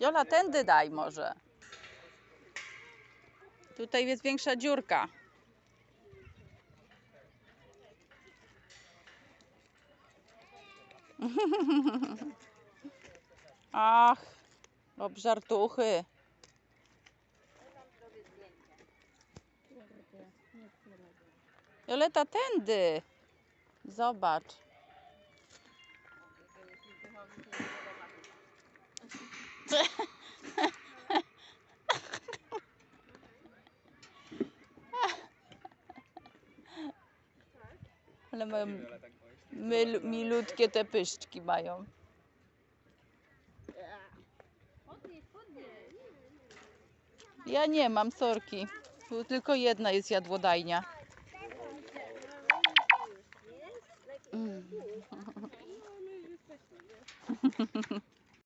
Jola, tędy daj może. Tutaj jest większa dziurka. Ach, obżartuchy. Joleta, tędy. Zobacz. Ale mają myl, milutkie te pyszczki mają. Ja nie mam sorki. Tylko jedna jest jadłodajnia. Mm.